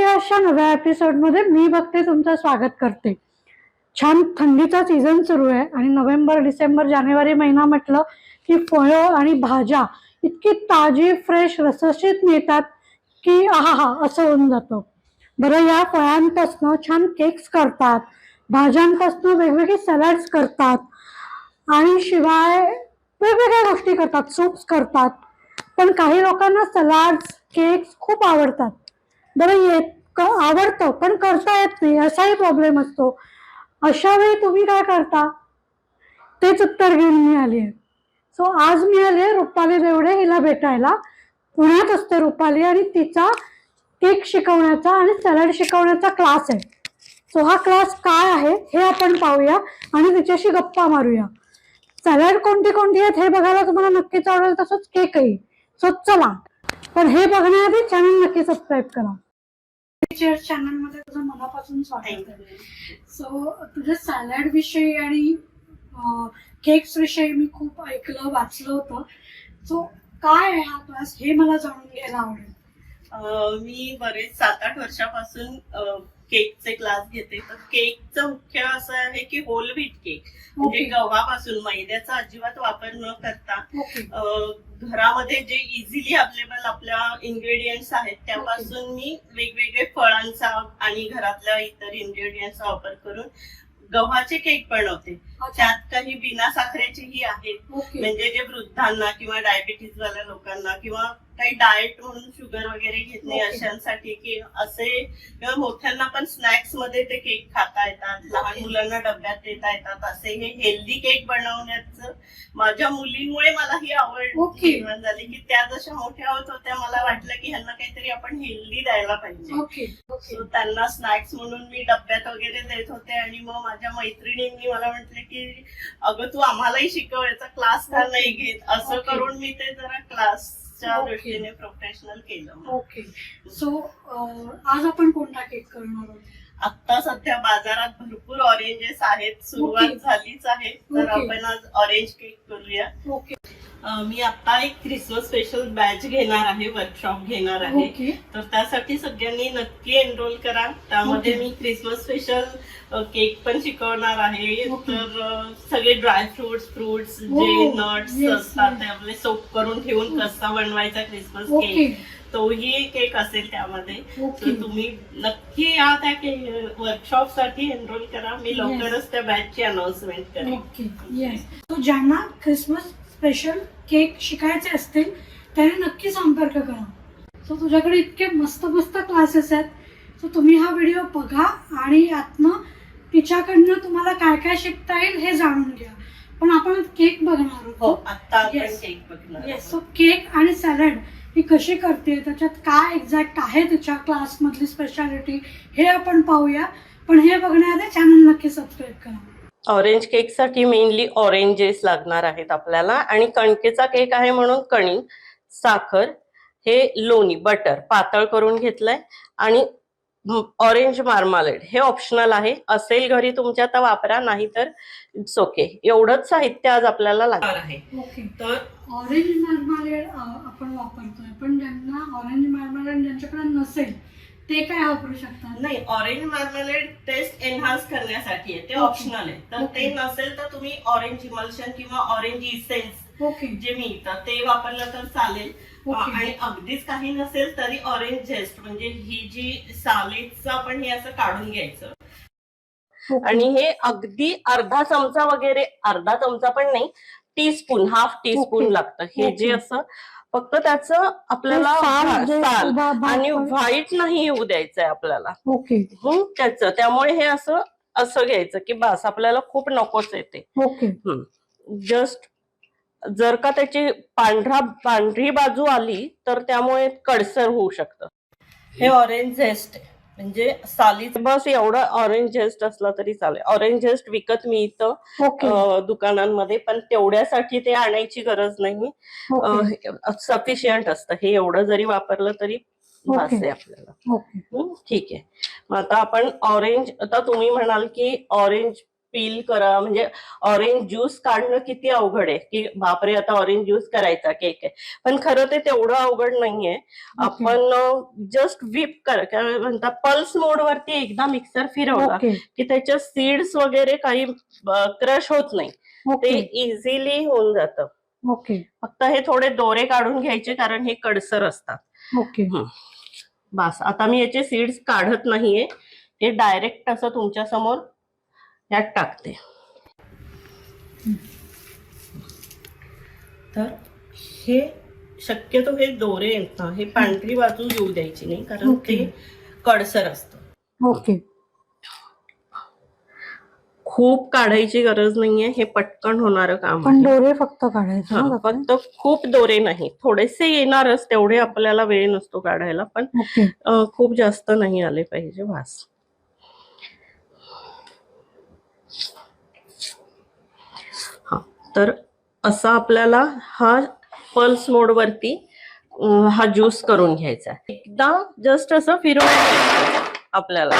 अशा नव्या एपिसोडमध्ये मी बघते तुमचं स्वागत करते. छान थंडीचा सीझन सुरू आहे आणि नोव्हेंबर डिसेंबर जानेवारी महिना म्हटलं की फळं आणि भाज्या इतकी ताजी फ्रेश रसरशीत मिळतात की आहा हा असं होऊन जातं. बरं या फळांपासनं छान केक्स करतात भाज्यांपासनं वेगवेगळे सॅलड्स करतात आणि शिवाय वेगवेगळ्या गोष्टी करतात सूप्स करतात. पण काही लोकांना सलाड्स केक्स खूप आवडतात. बरं येत आवडतं? पण करता येत नाही. असाही प्रॉब्लेम असतो. अशा वेळी तुम्ही काय करता? तेच उत्तर घेऊन मी आली आहे. सो आज मी आले आहे रुपाली देवडे हिला भेटायला. पुण्यात असते रुपाली आणि तिचा केक शिकवण्याचा आणि सॅलड शिकवण्याचा क्लास आहे. सो हा क्लास काय आहे हे आपण पाहूया आणि तिच्याशी गप्पा मारूया. सॅलड कोणती कोणती आहेत हे बघायला तुम्हाला नक्कीच आवडेल. तसंच केकही. सो चला. पण हे बघण्याआधी चॅनल नक्की सबस्क्राईब करा. चॅनलमध्ये तुझं मनापासून स्वागत आहे. सो तुझ्या सॅलड विषयी आणि केक्स विषयी मी खूप ऐकलं वाचलं होतं. सो काय आहे हा क्लास हे मला जाणून घ्यायला आवडेल. मी बरेच सात आठ वर्षापासून केकचे क्लास घेते. तर केकचं मुख्य असं आहे की होल व्हीट केक म्हणजे. गव्हापासून मैद्याचा अजिबात वापर न करता घरामध्ये जे इझिली अवेलेबल आपल्या इन्ग्रेडियंट्स आहेत त्यापासून मी वेगवेगळे फळांचा आणि घरातल्या इतर इन्ग्रेडियंट्सचा वापर करून गव्हाचे केक बनवते. त्यात काही बिना साखरेचेही आहेत म्हणजे जे वृद्धांना किंवा डायबिटीज वाल्या लोकांना किंवा काही डाएट म्हणून शुगर वगैरे घेत नाही. अशांसाठी की असे किंवा मोठ्यांना पण स्नॅक्समध्ये ते केक खाता येतात लहान. मुलांना डब्यात देता येतात असे हे हेल्दी केक बनवण्याचं माझ्या मुलींमुळे मला ही आवड. निर्माण झाली की त्या जशा मोठ्या होत होत्या मला वाटलं की ह्यांना काहीतरी आपण हेल्दी द्यायला पाहिजे त्यांना स्नॅक्स म्हणून मी डब्यात वगैरे देत होते आणि मग माझ्या मैत्रिणींनी मला म्हटले की अगं तू आम्हालाही शिकवायचा क्लास का नाही घेत असं Okay. करून मी ते जरा क्लासच्या Okay. दृष्टीने प्रोफेशनल केलं. ओके सो आज आपण कोणता केक करणार आहोत आता सध्या बाजारात भरपूर ऑरेंजेस आहेत सुरुवात Okay. झालीच आहे तर Okay. आपण आज ऑरेंज केक करूया ओके मी आता एक क्रिसमस स्पेशल बॅच घेणार आहे वर्कशॉप घेणार आहे. तर त्यासाठी सगळ्यांनी नक्की एनरोल करा. त्यामध्ये Okay. मी क्रिसमस स्पेशल केक पण शिकवणार आहे. Okay. तर सगळे ड्राय फ्रुट्स फ्रुट्स जे नट्स असतात yes. ते आपले सोप करून ठेवून कसा बनवायचा क्रिसमस ओके. केक तोही केक असेल त्यामध्ये. तर तुम्ही नक्की या त्या वर्कशॉपसाठी एनरोल करा. मी लवकरच त्या बॅचची अनाउन्समेंट करेन. ओके. येस तो ज्यांना क्रिसमस स्पेशल केक शिकायचे असतील त्याने नक्की संपर्क करा. सो तुझ्याकडे इतके मस्त मस्त क्लासेस आहेत. सो तुम्ही हा व्हिडिओ बघा आणि यातनं तिच्याकडनं तुम्हाला काय काय शिकता येईल हे जाणून घ्या. पण आपण केक बघणार हो आहोत आता आपण Yes. केक बघणार येस. सो केक आणि सॅलड ही कशी करते त्याच्यात काय एक्झॅक्ट आहे तिच्या क्लासमधली स्पेशालिटी हे आपण पाहूया. पण हे बघण्याआधी चॅनल नक्की सबस्क्राईब करा. ऑरेंज केकसाठी मेनली ऑरेंजेस लागणार आहेत आपल्याला. आणि कणकेचा केक आहे म्हणून कणी साखर हे लोणी बटर पातळ करून घेतलंय. आणि ऑरेंज मार्मालेड हे ऑप्शनल आहे. असेल घरी तुमच्या तर वापरा नाही तर इट्स ओके एवढंच साहित्य आज आपल्याला लागणार आहे. ओके तर ऑरेंज मार्मालेड आपण वापरतोय. पण ज्यांना ऑरेंज मार्मालेड ज्यांच्याकडे नसेल ते काय वापरू शकतात नाही ऑरेंज मार्मालेड टेस्ट एनहान्स करण्यासाठी आहे ते Okay. ऑप्शनल आहे तर Okay. ते नसेल तर तुम्ही ऑरेंज इमल्शन किंवा ऑरेंज इसेन्स ओके जे मिळतं ते वापरलं तर चालेल Okay. आणि अगदीच काही नसेल तरी ऑरेंज झेस्ट म्हणजे ही जी सालीचं आपण हे असं काढून घ्यायचं आणि हे अगदी अर्धा चमचा वगैरे अर्धा चमचा पण नाही टीस्पून हाफ टीस्पून Okay. लागतं हे जे Okay. असं फक्त त्याचं आपल्याला भाग आणि व्हाईट नाही येऊ द्यायचंय आपल्याला. ओके. हं, त्याचं. त्यामुळे हे असं असं घ्यायचं की बस आपल्याला खूप नकोच येते ओके. जस्ट जर का त्याची पांढरा पांढरी बाजू आली तर त्यामुळे कडसर होऊ शकतं. हे ऑरेंज झेस्ट म्हणजे साली बस एवढं ऑरेंज झेस्ट असला तरी चालेल. ऑरेंज झेस्ट विकत मिळतं अं, दुकानांमध्ये पण तेवढ्यासाठी ते आणायची गरज नाही. ओके. सफिशियंट असतं. हे एवढं जरी वापरलं तरी Okay. आहे आपल्याला. ओके. हं, ठीक आहे. मग आता आपण ऑरेंज आता तुम्ही म्हणाल की ऑरेंज पील करा म्हणजे ऑरेंज ज्यूस काढणं किती अवघड आहे? की बापरे आता ऑरेंज ज्यूस करायचा केक आहे. पण खरं ते तेवढं अवघड नाहीये. आपण जस्ट व्हीप कर पल्स मोड वरती एकदा मिक्सर फिरवला की त्याच्या सीड्स वगैरे काही क्रश होत नाही. ते इझिली होऊन जातं. ओके. फक्त हे थोडे दोरे काढून घ्यायचे कारण हे कडसर असतात. ओके. बस. आता मी याचे सीड्स काढत नाहीये. ते डायरेक्ट असं तुमच्या समोर यात टाकते. तर हे शक्यतो हे दोरे आहेत ना हे पांढरी बाजू येऊ द्यायची नाही कारण. ते कडसर असतं. ओके. खूप काढायची गरज नाहीये हे पटकन होणारं काम पण दोरे फक्त काढायचे हा? फक्त खूप दोरे नाही थोडेसे येणारच तेवढे आपल्याला वेळ नसतो काढायला पण खूप जास्त नाही आले पाहिजे वास. हा तर असा आपल्याला हा पल्स मोड वरती अ, हा ज्यूस करून घ्यायचा. एकदा जस्ट असं फिरवून आपल्याला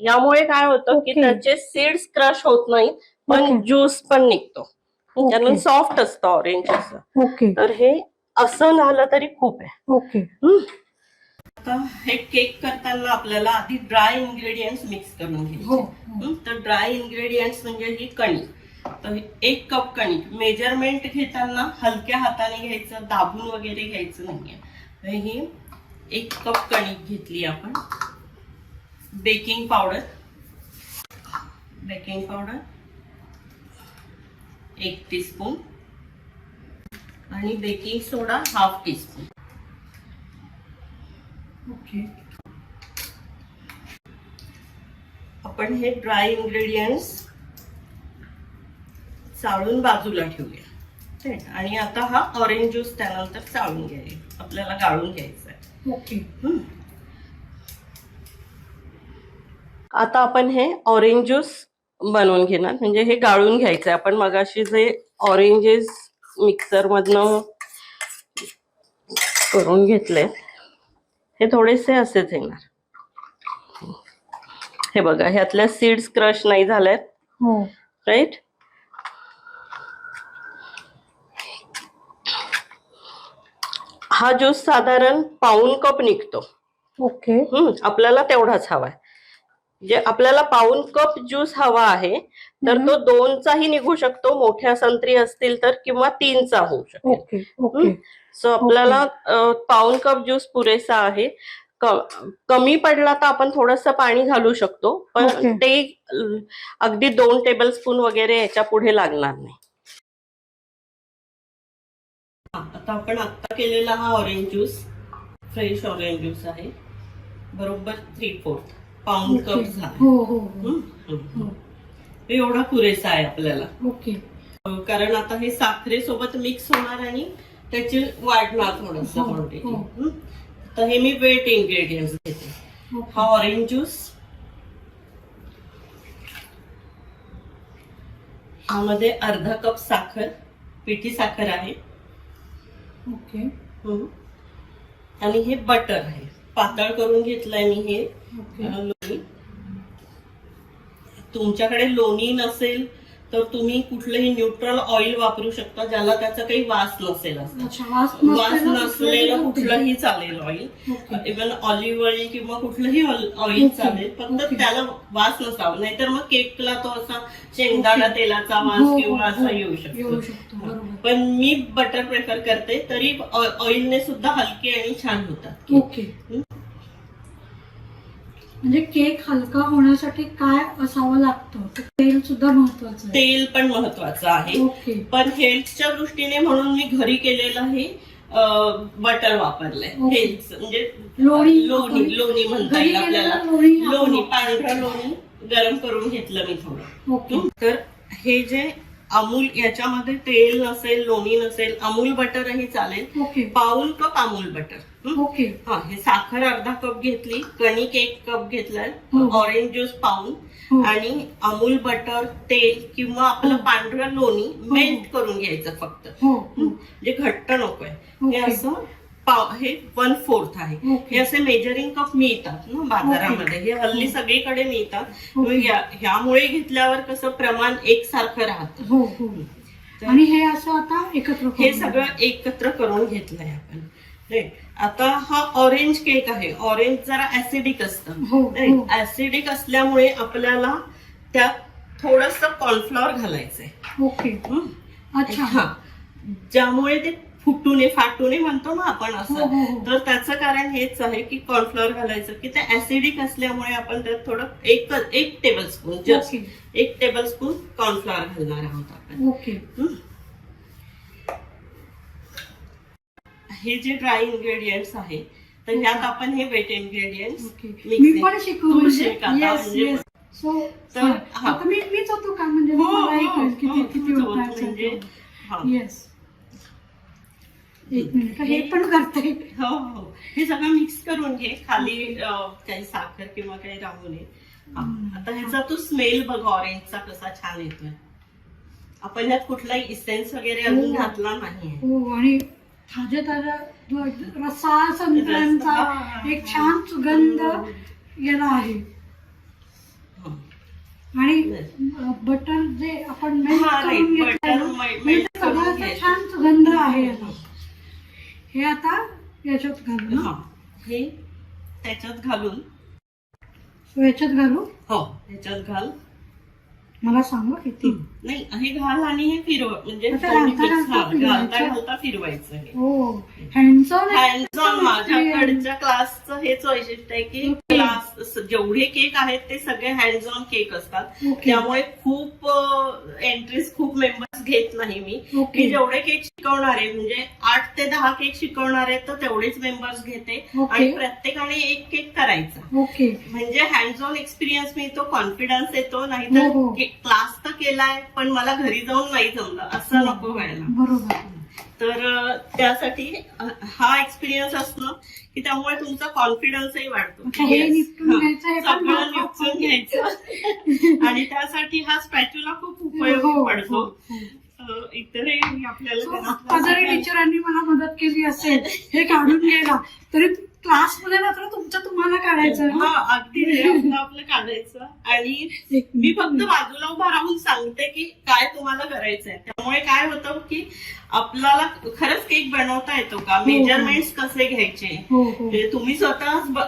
यामुळे काय होतं की. त्याचे सीड्स क्रश होत नाही पण. ज्यूस पण निघतो त्यानं ओके. सॉफ्ट असतं ऑरेंज असं तर हे असं झालं तरी खूप आहे ओके. आता हे केक करताना आपल्याला आधी ड्राय इन्ग्रेडियंट्स मिक्स करून हो घ्यायचे हो. हम्म, तर ड्राय इन्ग्रेडियंट्स म्हणजे ही कणिक. तर एक कप कणिक. मेजरमेंट घेताना हलक्या हाताने घ्यायचं दाबून वगैरे घ्यायचं नाहीये. तर ही एक कप कणिक घेतली आपण. बेकिंग पावडर बेकिंग पावडर एक टीस्पून आणि baking soda half teaspoon okay आपण हे ड्राय इन्ग्रेडियंट्स चाळून बाजूला ठेवूया. ठीक. आणि आता हा ऑरेंज ज्यूस त्यानंतर चाळून घ्यायला. आपल्याला गाळून घ्यायचा आहे. ओके. आता आपण हे ऑरेंज ज्यूस बनवून घेणार. म्हणजे हे गाळून घ्यायचं आहे. आपण मगाशी जे ऑरेंजेस मिक्सर मधनं करून घेतले. हे थोडेसे असेच येणार. हे बघा ह्यातल्या सीड्स क्रश नाही झाल्यात. हो. राईट हा ज्यूस साधारण पाऊन कप निघतो. ओके. आपल्याला तेवढाच हवाय जे आपल्याला पाऊन कप ज्यूस हवा आहे तर तो दोनचाही निघू शकतो. मोठ्या संत्री असतील तर किंवा तीनचा होऊ शकतो ओके ओके. सो आपल्याला पाऊन कप ज्यूस पुरेसा आहे. कमी पडला तर आपण थोडस पाणी घालू शकतो. पण. ते अगदी दोन टेबल स्पून वगैरे याच्यापुढे लागणार नाही. हा, आता आपण आता केलेला हा orange juice fresh orange juice आहे. बरोबर थ्री फोर्थ पाऊंड कप झाला. एवढा पुरेसा आहे आपल्याला. ओके. कारण आता हे साखरेसोबत मिक्स होणार आणि त्याची वाढणार थोडस हो, क्वांटिटी हो. तर हे मी वेट इन्ग्रेडियंट्स घेते. हा ऑरेंज ज्यूस ह्यामध्ये अर्धा कप साखर पिठी साखर आहे. ओके. आणि हे बटर आहे. पातळ करून घेतलंय मी हे लोणी. तुमच्याकडे लोणी नसेल तर तुम्ही कुठलंही न्यूट्रल ऑइल वापरू शकता ज्याला त्याचा काही वास नसेल वास नसलेलं. कुठलंही चालेल ऑइल इव्हन ऑलिव्ह ऑइल किंवा कुठलंही ऑइल. चालेल फक्त. त्याला वास नसावा नाहीतर मग केकला तो असा शेंगदाणा. तेलाचा हो, वास हो, किंवा हो. असा येऊ शकतो पण मी बटर प्रेफर करते तरी ऑइलने सुद्धा हलके आणि छान होतात ओके म्हणजे केक हलका होण्यासाठी काय असावं लागतं? तेल सुद्धा महत्वाचं तेल पण महत्वाचं आहे. पण हेल्थच्या दृष्टीने म्हणून मी घरी केलेलं हे बटर वापरलंय. हेल्थ म्हणजे लोणी लोणी लोणी म्हणता येईल आपल्याला. लोणी. पांढरं लोणी गरम करून घेतलं मी थोडं. ओके. तर हे जे अमूल याच्यामध्ये तेल नसेल लोणी नसेल अमूल बटरही चालेल ओके पाऊल कप अमूल बटर हं? ओके हा हे साखर अर्धा कप घेतली कणिक एक कप घेतलाय हो. ऑरेंज ज्यूस पाऊन हो. आणि अमूल बटर तेल किंवा आपलं पांढरं लोणी मेल्ट करून घ्यायचं फक्त हो हं? हो म्हणजे घट्ट नकोय हे ओके. असं हे वन फोर्थ आहे. हे असे मेजरिंग कप मिळतात ना बाजारामध्ये. हे हल्ली सगळीकडे मिळतात. ह्यामुळे घेतल्यावर कसं प्रमाण एकसारखं राहतं. हो हो. आणि हे असं आता एकत्र हे सगळं एकत्र करून घेतलंय आपण. आता हा ऑरेंज केक आहे. ऑरेंज जरा ऍसिडिक असतं. हो, हो. ऍसिडिक असल्यामुळे आपल्याला त्यात थोडस कॉर्नफ्लॉवर घालायचंय. ओके? अच्छा. हा. ज्यामुळे ते फुटूने फाटूने म्हणतो ना आपण हो, असं. हो, हो. तर त्याचं कारण हेच आहे की कॉर्नफ्लॉवर घालायचं की ते ऍसिडिक असल्यामुळे आपण त्यात थोडं एक एक टेबल स्पून जस्ट. एक टेबल स्पून कॉर्नफ्लॉवर घालणार आहोत आपण. ओके. हं? हे जे ड्राय इन्ग्रेडियंट्स आहे तर ह्यात आपण हे वेट इन्ग्रेडियंट्स ओके. मी पण शिकू येस येस सो तर, हा. आता मी मीच होतो का? म्हणजे एक मिनिट हे पण करते. हो हो. हे सगळं मिक्स करून घे. खाली काही साखर किंवा काही राहू नये हा. आता ह्याचा तू स्मेल बघ ऑरेंजचा कसा छान येतोय. आपण यात कुठलाही इसेन्स वगैरे अजून हो. घातला नाहीये. हो आणि ताज्या ताज्या जो रसाळ संत्र्यांचा हा. एक छान सुगंध याला आहे. हं. आणि बटर जे आपण मेल्ट हा, करून करून सगळं. छान सुगंध आहे याला. हे आता याच्यात घालू ना? हा. हे त्याच्यात घालून. So याच्यात घालू? हो त्याच्यात घाल. मला सांगा किती नाही हे घाल आणि हे फिरव म्हणजे घालता घालता हा, फिरवायचं. हे. हो हँडसॉन माझ्याकडच्या क्लासचं हेच वैशिष्ट्य आहे की. क्लास जेवढे केक आहेत ते सगळे हँड्स ऑन केक असतात त्यामुळे खूप एंट्रीज खूप मेंबर्स घेत नाही मी. मी जेवढे केक शिकवणार आहे म्हणजे आठ ते दहा केक शिकवणार आहे तर तेवढेच मेंबर्स घेते. आणि प्रत्येकाने एक केक करायचा. ओके म्हणजे हँड्स ऑन एक्सपिरियन्स मिळतो कॉन्फिडन्स येतो हो, हो. नाहीतर क्लास तर केलाय पण मला घरी जाऊन नाही जमलं असं हो. नको व्हायला बरोबर तर त्यासाठी हा एक्सपिरियन्स असणं की त्यामुळे तुमचा कॉन्फिडन्सही वाढतो हे Yes. निपटून. घ्यायचं, हे पण सगळं महत्वाचं. निपटून घ्यायचं आणि त्यासाठी हा स्पॅच्युला खूप उपयोगी हो, पडतो हो. अ, इतरही आपल्याला घरातलं टीचरांनी मला मदत केली असेल हे काढून घ्यायला तरी क्लासमध्ये मात्र तुमचं तुम्हाला काढायचं हा अगदी हे आपलं आपलं काढायचं आणि मी. फक्त बाजूला उभा राहून सांगते की काय तुम्हाला करायचंय त्यामुळे काय होतं की आपल्याला खरंच केक बनवता येतो का हो. मेजरमेंट्स कसे घ्यायचे हो हो म्हणजे तुम्ही स्वतः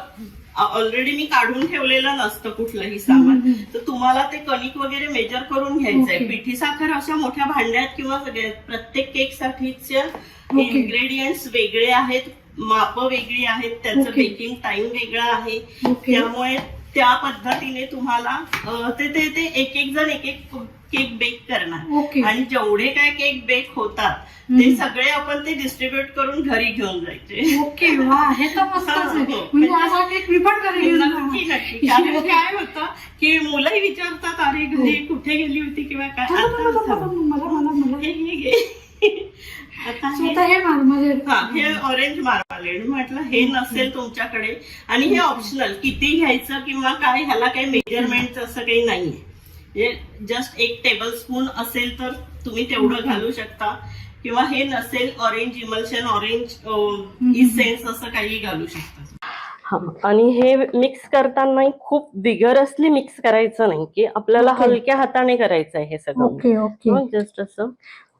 ऑलरेडी मी काढून ठेवलेलं नसतं कुठलंही सामान हम्म, हम्म. तर तुम्हाला ते कणिक वगैरे मेजर करून घ्यायचंय ओके. पिठी साखर अशा मोठ्या भांड्यात किंवा सगळ्यात प्रत्येक केक साठीच्या ओके. इन्ग्रेडियंट्स वेगळे आहेत माप वेगळी आहेत त्याचं. बेकिंग टाइम वेगळा आहे. ओके. त्यामुळे त्या पद्धतीने तुम्हाला अं, ते ते ते एक एक जण एक एक केक बेक करणार. ओके. आणि जेवढे काय केक बेक होतात हम्म. ते सगळे आपण ते डिस्ट्रीब्युट करून घरी घेऊन जायचे. ओके वा हे तर मस्तच आहे. हो, हो. म्हणजे आज हा केक मी पण करेन नक्की नक्की. कारण काय होतं की मुलंही विचारतात अरे घरी कुठे गेली होती किंवा काय? थांबा, थांबा, आता थांबा, थांबा. मला मला मला. हे घे घे आता हे स्वतः हे मार माझे हा हे ऑरेंज मार्मालेड म्हटलं हे नसेल तुमच्याकडे. आणि हे ऑप्शनल किती घ्यायचं किंवा काय ह्याला काही मेजरमेंट असं काही नाहीये. जस्ट एक टेबल स्पून असेल तर तुम्ही तेवढं घालू शकता. किंवा हे नसेल ऑरेंज इमल्शन ऑरेंज इसेन्स असं काही घालू शकता हा आणि हे मिक्स करताना खूप बिगरसली मिक्स करायचं नाही की आपल्याला. हलक्या हाताने करायचं आहे हे सगळं. ओके ओके जस्ट असं.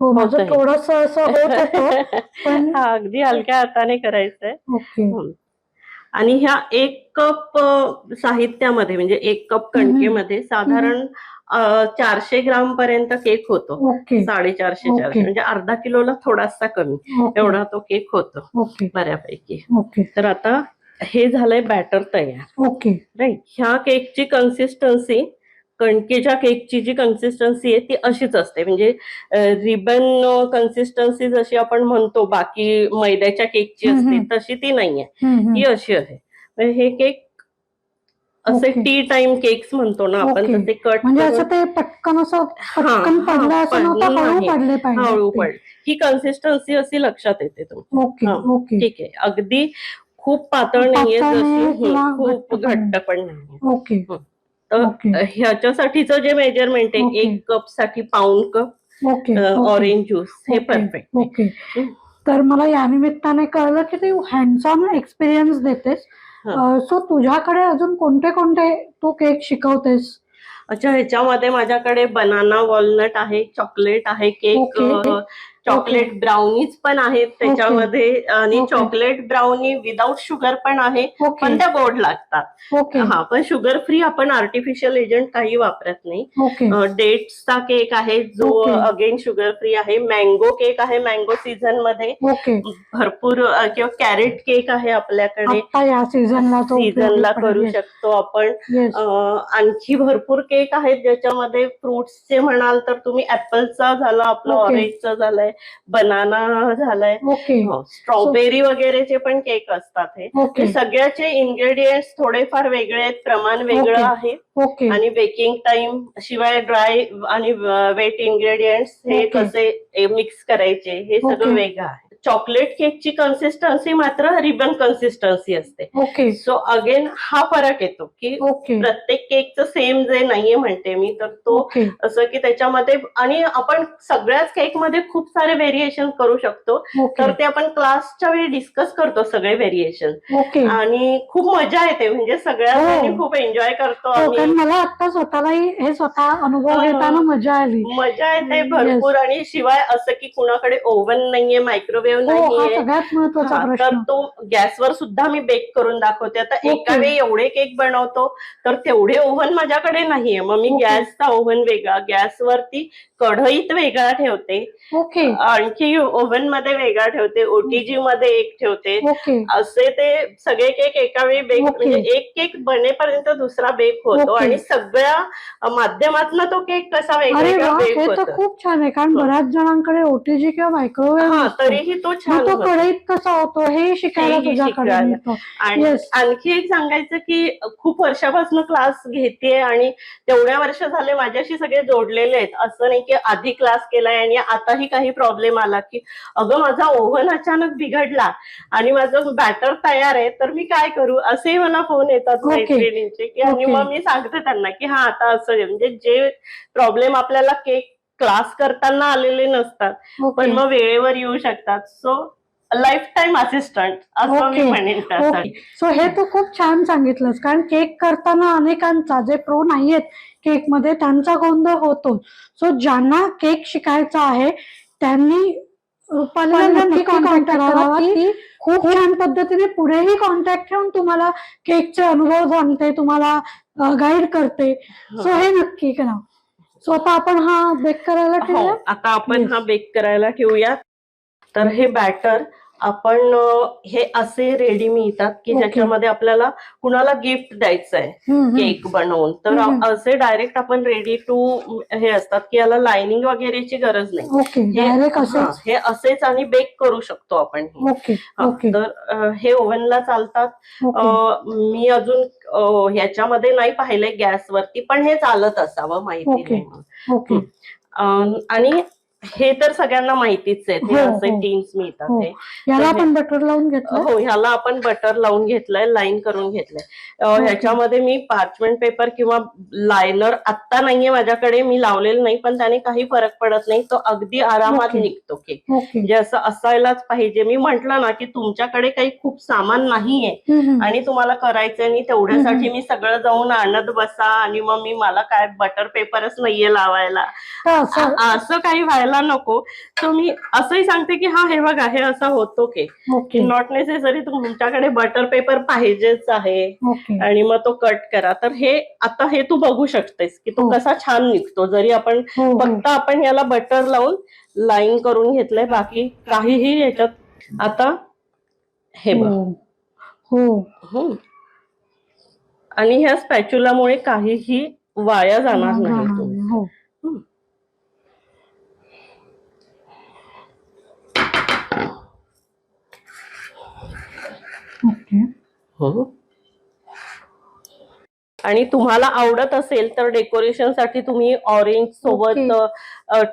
हो माझं होतंय. थोडस असं होत होतं पण हा अगदी हलक्या हाताने करायचंय. ओके हम्म. आणि ह्या एक कप अ, साहित्यामध्ये म्हणजे एक कप कणकेमध्ये साधारण अ, चारशे ग्राम पर्यंत केक होतो. ओके साडेचारशे ओके. चारशे म्हणजे अर्धा किलोला थोडासा कमी. ओके एवढा तो केक होतो. ओके बऱ्यापैकी. ओके तर आता हे झालंय बॅटर तयार. ओके राईट ह्या केकची कन्सिस्टन्सी कणकेच्या केकची जी कन्सिस्टन्सी आहे ती अशीच असते. म्हणजे रिबन कन्सिस्टन्सी जशी आपण म्हणतो बाकी मैद्याच्या केकची असते. तशी ती नाहीये. ही अशी आहे. हे केक असे. टी टाइम केक्स म्हणतो ना आपण. तसे कट म्हणजे असं ते पटकन असं हळू. पडले ही कन्सिस्टन्सी अशी लक्षात येते हा, ओके ठीक आहे. अगदी खूप पातळ नाहीये पातळ जशी नाहीये हम्म, किंवा खूप घट्ट पण घट्ट पण नाही ओके तर ओके. ह्याच्यासाठीचं जे मेजरमेंट आहे ओके. एक कपसाठी पाऊंड कप ओके ऑरेंज ज्यूस हे ओके. परफेक्ट ओके तर मला या निमित्ताने कळलं की तू हँड्स ऑन एक्सपिरियन्स देतेस हा. सो तुझ्याकडे अजून कोणते कोणते तू केक शिकवतेस अच्छा ह्याच्यामध्ये माझ्याकडे बनाना वॉलनट आहे चॉकलेट आहे केक. चॉकलेट ब्राउनीज पण आहेत त्याच्यामध्ये आणि. चॉकलेट ब्राउनी विदाऊट शुगर पण आहे पण त्या गोड लागतात. हा पण शुगर फ्री आपण आर्टिफिशियल एजंट काही वापरत नाही. डेट्सचा केक आहे जो. अगेन शुगर फ्री आहे. मँगो केक आहे मँगो सीझनमध्ये भरपूर किंवा कॅरेट केक आहे आपल्याकडे. सीझनला तो सीझनला करू शकतो आपण. आणखी भरपूर केक आहेत ज्याच्यामध्ये फ्रुट्सचे म्हणाल तर तुम्ही ऍपलचा झाला आपला. ऑरेंजचा झालाय. बनाना झालाय ओके स्ट्रॉबेरी वगैरेचे पण केक असतात हे हे सगळ्याचे इन्ग्रेडियंट्स थोडेफार वेगळे आहेत प्रमाण वेगळं. आहे ओके आणि बेकिंग टाइम शिवाय ड्राय आणि वेट इन्ग्रेडियंट्स हे. कसे मिक्स करायचे हे सगळं. वेगळं आहे चॉकलेट केकची कन्सिस्टन्सी मात्र रिबन कन्सिस्टन्सी असते. ओके सो अगेन हा फरक येतो की ओके प्रत्येक केकचं सेम जे नाहीये म्हणते मी तर तो असं की त्याच्यामध्ये आणि आपण सगळ्याच केकमध्ये खूप सारे व्हेरिएशन करू शकतो. तर ते आपण क्लासच्या वेळी डिस्कस करतो सगळे व्हेरिएशन आणि खूप मजा येते म्हणजे सगळ्या हो. खूप एन्जॉय करतो हो मला आता स्वतःलाही हे स्वतः अनुभव हो. घेताना मजा आली. मजा येते. भरपूर आणि शिवाय असं की कुणाकडे ओव्हन नाहीये मायक्रोवेव्ह हो हा नाहीये सगळ्यात महत्त्वाचा हा, तर प्रश्न तो गॅसवर सुद्धा मी बेक करून दाखवते आता एका. वेळी एवढे केक बनवतो तर तेवढे ओव्हन माझ्याकडे नाहीये मग मी. गॅसचा ओव्हन वेगळा गॅसवरती कढईत वेगळा ठेवते ओके आणखी ओव्हनमध्ये वेगळा ठेवते ओटीजी मध्ये एक ठेवते ओके असे ते सगळे केक एका वेळी बेक. म्हणजे एक केक बनेपर्यंत दुसरा बेक होतो. आणि सगळ्या माध्यमातून तो केक कसा अरे वेगवेगळा वा बेक हे तर होतो खूप छान आहे कारण हो. बऱ्याच जणांकडे ओटीजी किंवा मायक्रोवेव्ह हा. तरीही तो छान तो. कढईत कसा होतो हे शिकायला हेही तुझ्याकडे शिकायला. मिळतं आणि Yes. आणखी एक सांगायचं की खूप वर्षापासून क्लास घेतेय आणि तेवढ्या वर्ष झाले माझ्याशी सगळे जोडलेले आहेत असं नाही की आधी क्लास केलाय आणि आताही काही प्रॉब्लेम आला की अगं माझा ओव्हन अचानक बिघडला आणि माझं बॅटर तयार आहे तर मी काय करू असेही मला फोन येतात Okay. मैत्रिणींचे की आणि Okay. मग मी सांगते त्यांना की हा आता असं आहे. म्हणजे जे प्रॉब्लेम आपल्याला केक क्लास करताना आलेले नसतात. पण मग वेळेवर येऊ शकतात. सो लाईफ टाईम असिस्टंट असं मी Okay. म्हणेन त्यासाठी. ओके सो हे तू खूप छान सांगितलंस. कारण केक करताना अनेकांचा जे प्रो नाहीयेत केकमध्ये त्यांचा गोंधळ होतो. सो ज्यांना केक शिकायचा आहे त्यांनी रुपालीला नक्की कॉन्टॅक्ट करावा ती खूप छान पद्धतीने पुढेही कॉन्टॅक्ट ठेवून तुम्हाला केकचे अनुभव सांगते तुम्हाला गाईड करते. सो हे नक्की करा. सो आता आपण हा बेक करायला हो ठेवूया आता आपण Yes. हा बेक करायला ठेवूया तर हे बॅटर आपण हे असे रेडी मिळतात की. ज्याच्यामध्ये आपल्याला कुणाला गिफ्ट द्यायचं आहे. केक बनवून. तर. असे डायरेक्ट आपण रेडी टू हे असतात की याला लाइनिंग वगैरेची गरज नाही. हे असंच. आणि बेक करू शकतो आपण तर हे ओव्हनला चालतात. मी अजून ह्याच्यामध्ये नाही पाहिलंय गॅसवरती पण हे चालत असावं माहिती. नाही आणि हे तर सगळ्यांना माहितीच आहे हे हो, असे हो. टीन्स मिळतात हो. हे याला आपण बटर लावून घेतलं हो ह्याला आपण बटर लावून घेतलंय लाईन करून घेतलंय. ह्याच्यामध्ये मी पार्चमेंट पेपर किंवा लायनर आत्ता नाहीये माझ्याकडे मी लावलेलं नाही पण त्याने काही फरक पडत नाही तो अगदी आरामात. निघतो केक ओके म्हणजे असं असायलाच पाहिजे मी म्हंटल ना की तुमच्याकडे काही खूप सामान नाहीये. आणि तुम्हाला करायचंय आणि तेवढ्यासाठी मी सगळं जाऊन आणत बसा आणि मग मी मला काय बटर पेपरच नाहीये लावायला असं काही व्हायला नको. तर मी असंही सांगते की हा हे बघा हे असं होतो की नॉट नेसेसरी तुमच्याकडे बटर पेपर पाहिजेच आहे आणि मग तो कट करा. तर हे आता हे तू बघू शकतेस की तो हो. कसा छान निघतो. जरी आपण हो हो. फक्त आपण याला बटर लावून लाईन करून घेतलंय बाकी काहीही याच्यात आता हे बघ. हो. आणि ह्या स्पॅच्युलामुळे काहीही वाया जाणार नाही जाणार तो. नाही. हो हम्म. ओके हो. आणि तुम्हाला आवडत असेल तर डेकोरेशनसाठी तुम्ही ऑरेंज सोबत.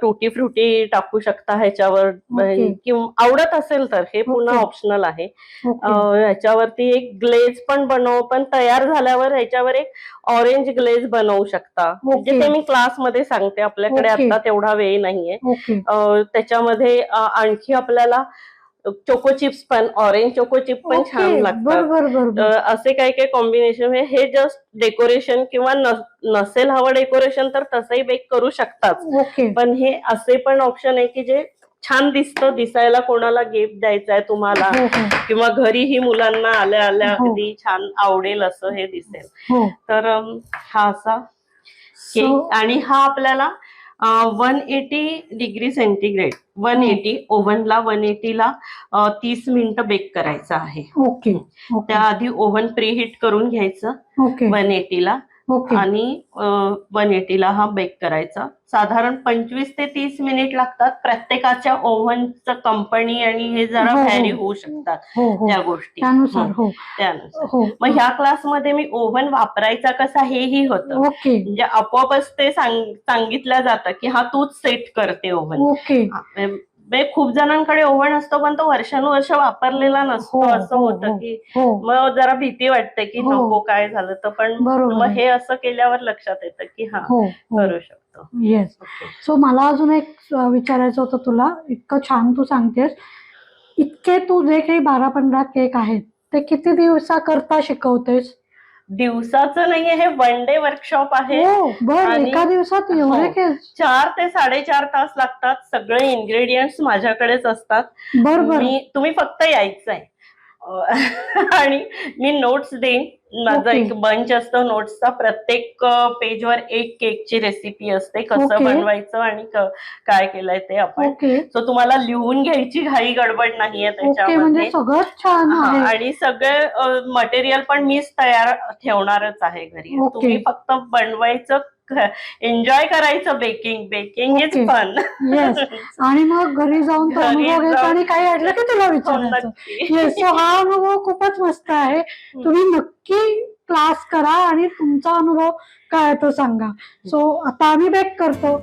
टुटी फ्रुटी टाकू शकता ह्याच्यावर Okay. किंवा आवडत असेल तर हे पुन्हा. ऑप्शनल आहे ह्याच्यावरती एक ग्लेज पण बनव पण तयार झाल्यावर ह्याच्यावर एक ऑरेंज ग्लेज बनवू शकता म्हणजे ते मी क्लासमध्ये सांगते आपल्याकडे. आता तेवढा वेळ नाहीये त्याच्यामध्ये आणखी आपल्याला चोको चिप्स पण ऑरेंज चोको चिप पण छान लागतात. असे काही काही कॉम्बिनेशन हे जस्ट डेकोरेशन किंवा नसेल हवं डेकोरेशन तर तसंही बेक करू शकतात. पण हे असे पण ऑप्शन आहे की जे छान दिसतं. दिसायला कोणाला गिफ्ट द्यायचं आहे तुम्हाला हो हो. किंवा घरीही मुलांना आल्या आल्या हो. अगदी छान आवडेल असं हे दिसेल. तर हा असा. केक आणि हा आपल्याला one eighty degree centigrade one eighty ओव्हनला one एटीला तीस मिनिटं बेक करायचं आहे. ओके त्याआधी ओव्हन प्रीहीट करून घ्यायचं. ओके वन एटीला ओके. आणि वन एटीला हा बेक करायचा. साधारण पंचवीस ते तीस मिनिट लागतात. प्रत्येकाच्या ओव्हनचं कंपनी आणि हे जरा हो, हो. व्हॅरी होऊ शकतात हो हो. त्या गोष्टी. त्यानुसार हं, हो. हो मग ह्या क्लासमध्ये मी ओव्हन वापरायचा कसा हेही होतं. म्हणजे आपोआपच ते सांग- सांगितलं जातं की हा तूच सेट करते ओव्हन खूप जणांकडे ओव्हन असतो पण तो वर्षानुवर्ष वापरलेला नसतो हो, असं हो, होतं हो. की मग जरा भीती वाटते की हो. नको काय झालं तर पण बरोबर मग. हे असं केल्यावर लक्षात येतं की हा करू शकतो येस. सो मला अजून एक विचारायचं होतं तुला इतकं छान तू सांगतेस इतके तू जे काही बारा पंधरा केक आहेत ते किती दिवसा करता शिकवतेस दिवसाचं नाहीये हे वन डे वर्कशॉप आहे. हो आणि- एका दिवसात एवढे हो. चार ते साडेचार तास लागतात सगळे इन्ग्रेडियंट्स माझ्याकडेच असतात. बर बर. मी तुम्ही फक्त यायचंय. आणि मी नोट्स देईन. माझं. एक बंच असतो नोट्सचा प्रत्येक पेजवर एक केकची रेसिपी असते. कसं. बनवायचं आणि काय केलंय ते आपण. सो तुम्हाला लिहून घ्यायची घाई गडबड नाहीये ओके म्हणजे त्याच्यामध्ये आहे. आणि सगळे मटेरियल पण मीच तयार ठेवणारच आहे घरी. तुम्ही फक्त बनवायचं एन्जॉय करायचं baking baking is Okay. Fun yes आणि मग घरी जाऊन तो घरी अनुभव घ्यायचा जाऊन- आणि काही अडलं की तुला विचारायचं. येस सो हा अनुभव खूपच मस्त आहे. तुम्ही नक्की क्लास करा आणि तुमचा अनुभव काय आहे तो सांगा. सो आता आम्ही बेक करतो.